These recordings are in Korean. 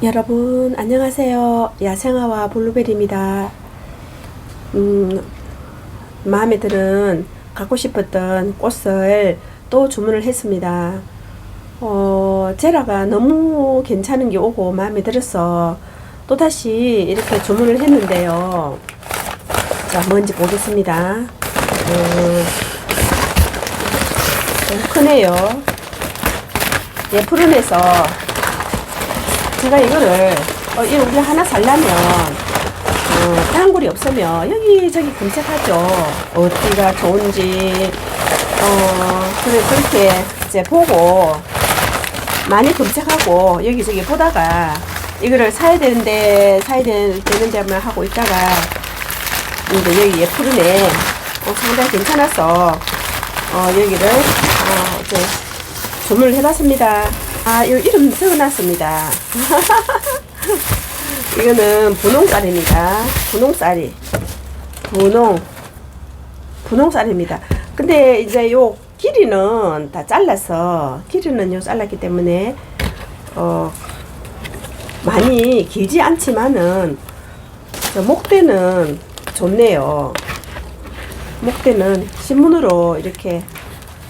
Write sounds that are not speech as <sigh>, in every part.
여러분 안녕하세요. 야생아와 블루베리입니다. 음, 마음에 드는 갖고 싶었던 꽃을 또 주문을 했습니다. 어, 제라가 너무 괜찮은 게 오고 마음에 들어서 또다시 이렇게 주문을 했는데요. 자, 뭔지 보겠습니다. 음, 좀 크네요. 예, 푸른에서 제가 이거를 어, 이 우리 하나 살려면 어, 단골이 없으면 여기저기 검색하죠. 어디가 좋은지 어 그래 그렇게 이제 보고 많이 검색하고 여기저기 보다가 이거를 사야 되는데 사야 되, 되는데만 하고 있다가 이제 여기 예쁘르네 어, 상당히 괜찮아서 어, 여기를 어, 이제 주문을 해봤습니다. 아, 이 이름 적어놨습니다. <laughs> 이거는 분홍쌀입니다. 분홍쌀이. 분홍. 분홍쌀입니다. 근데 이제 요 길이는 다 잘라서, 길이는 요 잘랐기 때문에, 어, 많이 길지 않지만은, 저 목대는 좋네요. 목대는 신문으로 이렇게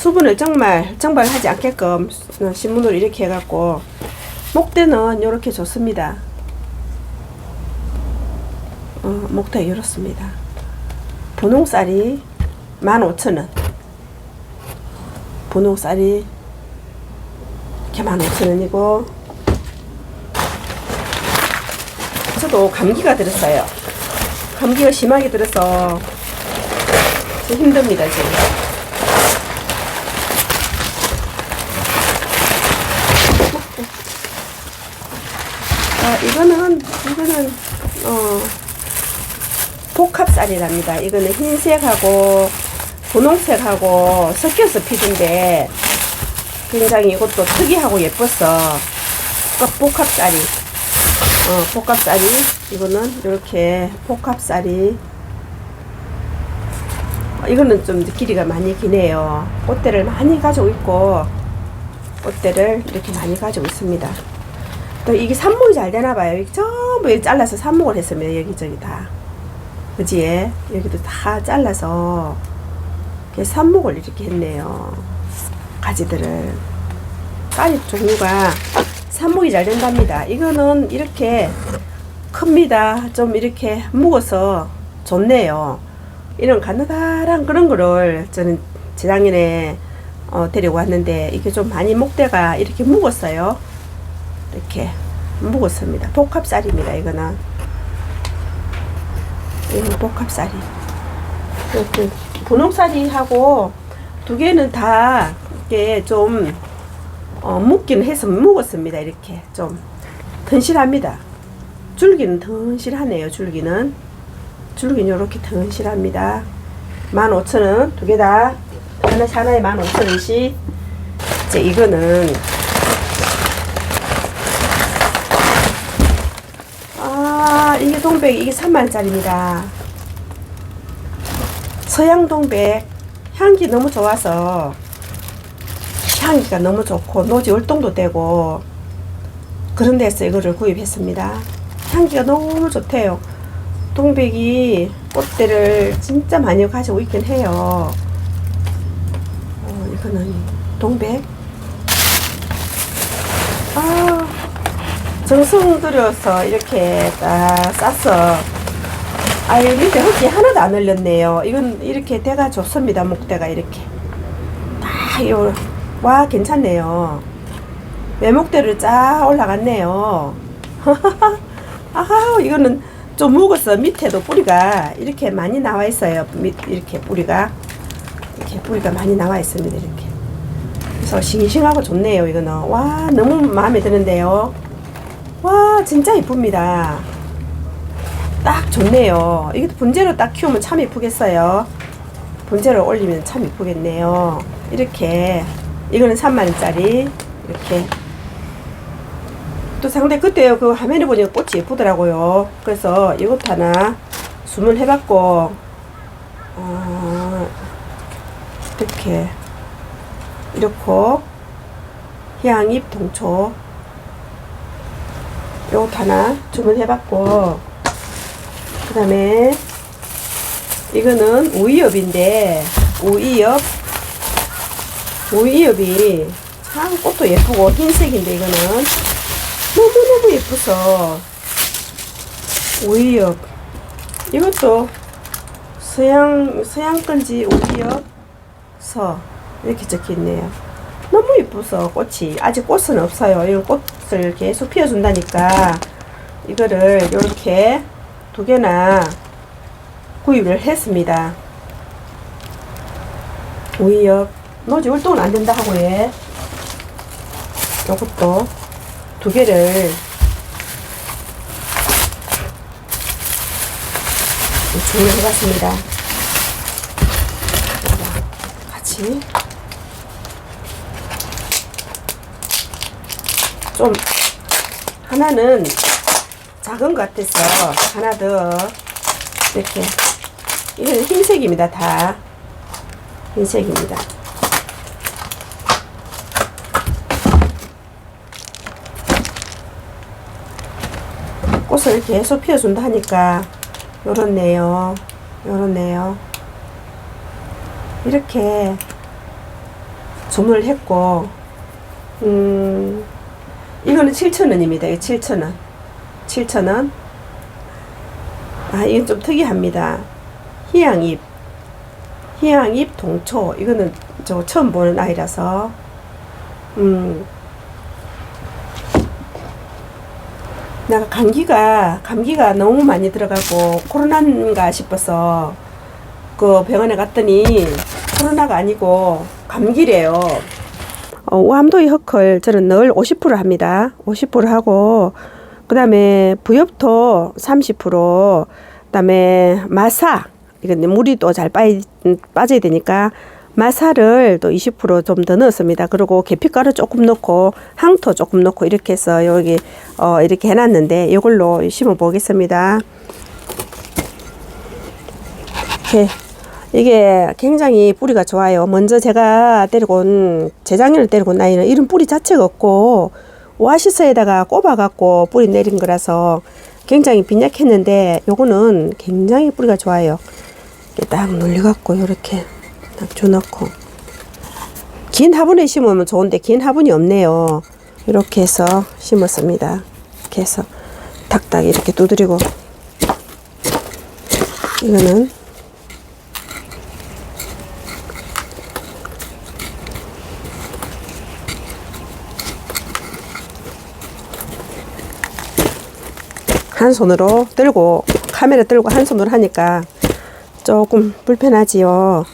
수분을 정말 정발하지 않게끔 신문으로 이렇게 해갖고 목대는 이렇게 좋습니다. 어, 목대 이렇습니다. 분홍쌀이 15,000원. 분홍쌀이 이렇게 15,000원이고 저도 감기가 들었어요. 감기가 심하게 들어서 좀 힘듭니다 지금. 아, 이거는, 이거는, 어, 복합쌀이랍니다. 이거는 흰색하고 분홍색하고 섞여서 피던데 굉장히 이것도 특이하고 예뻐서 복합쌀이, 어, 복합쌀이, 이거는 이렇게 복합쌀이 어, 이거는 좀 길이가 많이 기네요. 꽃대를 많이 가지고 있고, 꽃대를 이렇게 많이 가지고 있습니다. 또 이게 삽목이 잘 되나 봐요. 이게 전부 잘라서 삽목을 했습니다. 여기저기 다. 그지? 여기도 다 잘라서 이렇게 삽목을 이렇게 했네요. 가지들을. 쌀이 종류가 삽목이 잘 된답니다. 이거는 이렇게 큽니다. 좀 이렇게 묵어서 좋네요. 이런 가느다란 그런 거를 저는 재작년에 어, 데리고 왔는데 이게 좀 많이 목대가 이렇게 묵었어요. 이렇게 묵었습니다. 복합쌀입니다. 이거는 이건 복합쌀이. 이렇게 분홍쌀이하고 두 개는 다 이게 좀 어, 묵긴 해서 묵었습니다. 이렇게 좀 튼실합니다. 줄기는 튼실하네요. 줄기는 줄기는 이렇게 튼실합니다. 15,000원 두 개 다 하나씩 하나에 15,000원씩 이제 이거는 아, 이게 동백, 이게 3만원짜리입니다. 서양 동백, 향기 너무 좋아서, 향기가 너무 좋고, 노지 월동도 되고, 그런 데서 이거를 구입했습니다. 향기가 너무 좋대요. 동백이 꽃대를 진짜 많이 가지고 있긴 해요. 어, 이거는 동백. 아, 정성 들여서 이렇게 딱 싸서 아 여기 밑에 흙이 하나도 안 흘렸네요. 이건 이렇게 대가 좋습니다 목대가 이렇게. 다요와 괜찮네요. 외목대를 쫙 올라갔네요. <laughs> 아하 이거는 좀 묵었어 밑에도 뿌리가 이렇게 많이 나와 있어요. 밑 이렇게 뿌리가. 이렇게 뿌리가 많이 나와 있습니다 이렇게. 그래서 싱싱하고 좋네요 이거는. 와 너무 마음에 드는데요 와 진짜 이쁩니다. 딱 좋네요. 이게 분재로 딱 키우면 참 이쁘겠어요. 분재를 올리면 참 이쁘겠네요. 이렇게. 이거는 3만원짜리. 이렇게. 또 상당히 그때 그 화면에 보니까 꽃이 예쁘더라고요. 그래서 이것 하나 주문해봤고 어, 이렇게. 이렇고. 향잎 동초 요것도 하나 주문해봤고 그 다음에 이거는 오이엽인데 오이엽 오이엽이 참 꽃도 예쁘고 흰색인데 이거는 너무너무 예뻐서 오이엽 이것도 서양 서양 건지 오이엽 서 이렇게 적혀 있네요. 너무 예뻐서 꽃이 아직 꽃은 없어요. 이 꽃을 계속 피워준다니까 이거를 이렇게 두 개나 구입을 했습니다. 오이엽 노지 활동은 안 된다 하고 해. 요것도 두 개를 주문해봤습니다. 같이 좀 하나는 작은 것 같아서 하나 더 이렇게. 이건 흰색입니다 다. 흰색입니다. 꽃을 계속 피워준다 하니까 요렇네요 요렇네요. 이렇게 주문을 했고 음 이거는 7,000원입니다. 이거 7,000원. 7,000원. 아, 이건 좀 특이합니다. 희양잎. 희양잎 동초. 이거는 저 처음 보는 아이라서. 음. 내가 감기가, 감기가 너무 많이 들어가고, 코로나인가 싶어서, 그 병원에 갔더니, 코로나가 아니고, 감기래요. 어, 우암도이 허클 저는 늘 50% 합니다. 50% 하고 그 다음에 부엽토 30%, 그 다음에 마사 이건 물이 또 잘 빠져야 되니까 마사를 또 20%좀 더 넣었습니다. 그리고 계피가루 조금 넣고 항토 조금 넣고 이렇게 해서 여기 어 이렇게 해놨는데 이걸로 심어 보겠습니다. 이렇게 이게 굉장히 뿌리가 좋아요. 먼저 제가 데리고 온, 재작년에 데리고 온 아이는 이런 뿌리 자체가 없고, 오아시스에다가 꼽아갖고 뿌리 내린 거라서 굉장히 빈약했는데, 요거는 굉장히 뿌리가 좋아요. 이렇게 딱 눌려갖고, 요렇게 딱 줘놓고. 긴 화분에 심으면 좋은데, 긴 화분이 없네요. 이렇게 해서 심었습니다. 이렇게 해서 탁탁 이렇게 두드리고. 이거는 한 손으로 들고 카메라 들고 한 손으로 하니까 조금 불편하지요.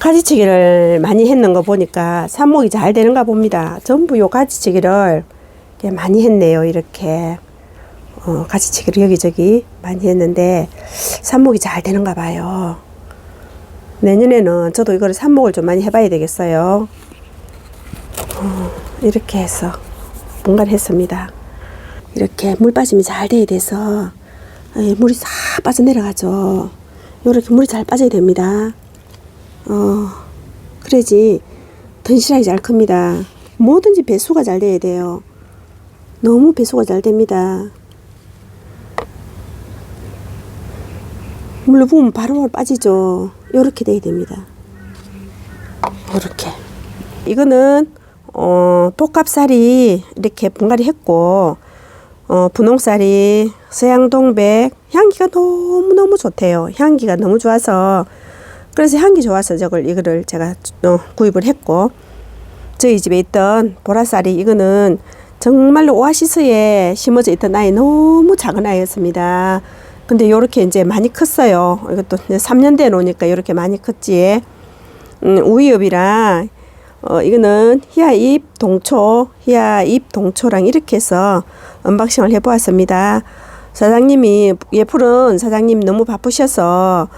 가지치기를 많이 했는 거 보니까 삽목이 잘 되는가 봅니다. 전부 요 가지치기를 많이 했네요. 이렇게. 어, 가지치기를 여기저기 많이 했는데 삽목이 잘 되는가 봐요. 내년에는 저도 이거를 삽목을 좀 많이 해봐야 되겠어요. 어, 이렇게 해서 뭔가를 했습니다. 이렇게 물 빠짐이 잘 돼야 돼서 에, 물이 싹 빠져내려가죠. 이렇게 물이 잘 빠져야 됩니다. 어, 그래야지 던실하게 잘 큽니다. 뭐든지 배수가 잘 돼야 돼요. 너무 배수가 잘 됩니다. 물로 부으면 바로바로 빠지죠. 요렇게 돼야 됩니다. 요렇게. 이거는 어, 복합쌀이 이렇게 분갈이 했고 어, 분홍쌀이 서양동백 향기가 너무너무 좋대요. 향기가 너무 좋아서 그래서 향기 좋아서 저걸 이거를 제가 어, 구입을 했고 저희 집에 있던 보라쌀이 이거는 정말로 오아시스에 심어져 있던 아이 너무 작은 아이였습니다. 근데 요렇게 이제 많이 컸어요. 이것도 3년 돼 놓으니까 요렇게 많이 컸지. 음, 우이엽이랑 어, 이거는 희야잎 동초, 희야잎 동초랑 이렇게 해서 언박싱을 해보았습니다. 사장님이 예풀은 사장님 너무 바쁘셔서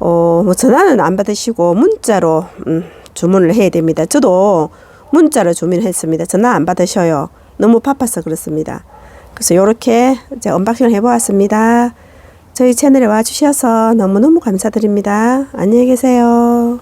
어, 뭐 전화는 안 받으시고 문자로 음, 주문을 해야 됩니다. 저도 문자로 주문했습니다. 전화 안 받으셔요. 너무 바빠서 그렇습니다. 그래서 이렇게 이제 언박싱을 해보았습니다. 저희 채널에 와주셔서 너무너무 감사드립니다. 안녕히 계세요.